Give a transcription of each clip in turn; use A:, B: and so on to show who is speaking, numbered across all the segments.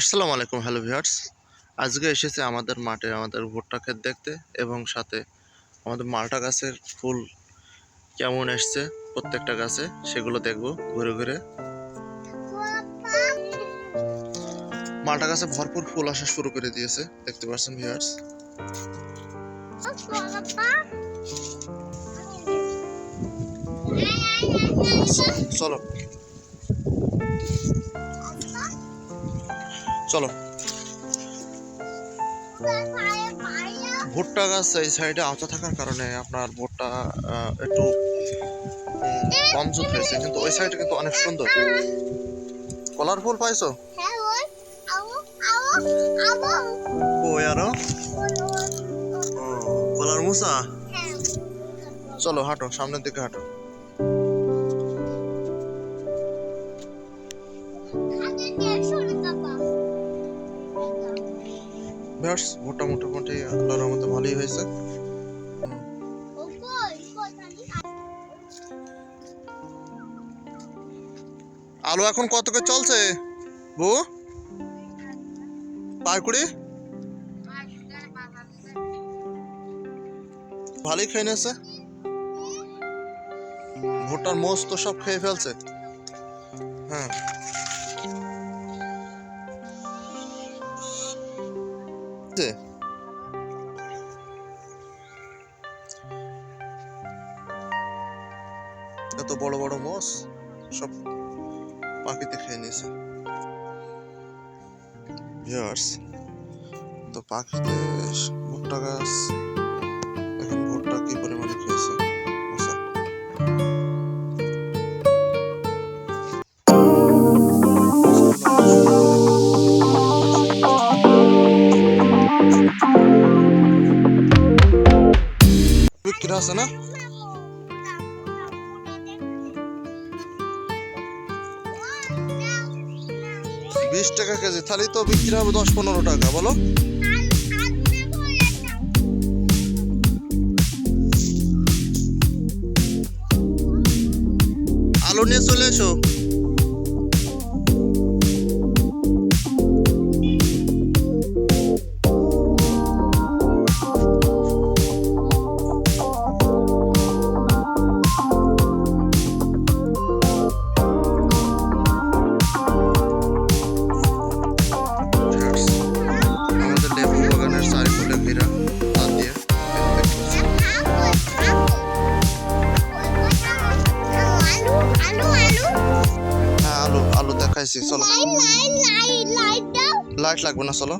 A: আসসালামু আলাইকুম, hello viewers. আজকে এসেছে আমাদের মাঠে আমাদের ভুট্টা ক্ষেত দেখতে এবং সাথে আমাদের মালটা গাছের ফুল কেমন এসছে, প্রত্যেকটা গাছে সেগুলো দেখব ঘুরে ঘুরে। মালটা গাছে ভরপুর ফুল আসা শুরু করে দিয়েছে, দেখতে পাচ্ছেন ভিউয়ার্স। চলো। চলো। ভুট্টা গাছ এই সাইডে আওতা থাকার কারণে আপনার ভুট্টা একটু উম, কম জুত হয়েছে কিন্তু ওই সাইডে কিন্তু অনেক সুন্দর। কলার ফুল পাইছো? কই আরও? কলার মুসা? চলো হাঁটো সামনের দিকে হাঁটো। ভিউয়ার্স ভুট্টা মোটামুটি আল্লাহর রহমতে ভালোই হয়েছে। আলু এখন কত করে চলছে? বউ পার কুড়ি? ভালোই খেয়ে নিয়েছে। ভুট্টার মোষ তো সব খেয়ে ফেলছে। হ্যাঁ। যে এত বড় বড় মোষ সব পাখিতে খেয়ে নিয়েছে। তো পাখিতে ভুট্টা গাছ বিক্রি আছে না? বিশ টাকা কেজি তাহলে তো বিক্রি হবে দশ পনেরো টাকা, বলো। আলু নিয়ে চলে এসো। দেখাইছি চলো। লাইট লাগবে না চলো।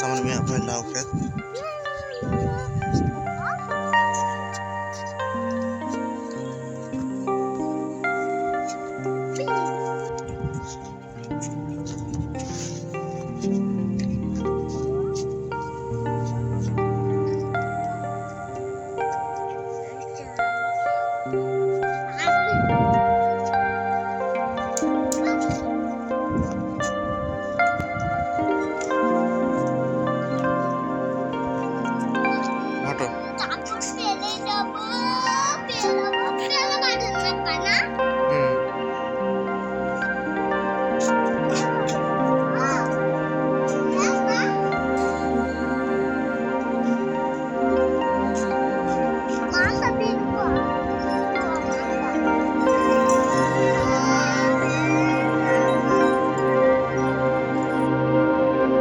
A: सामने में अपना नाव के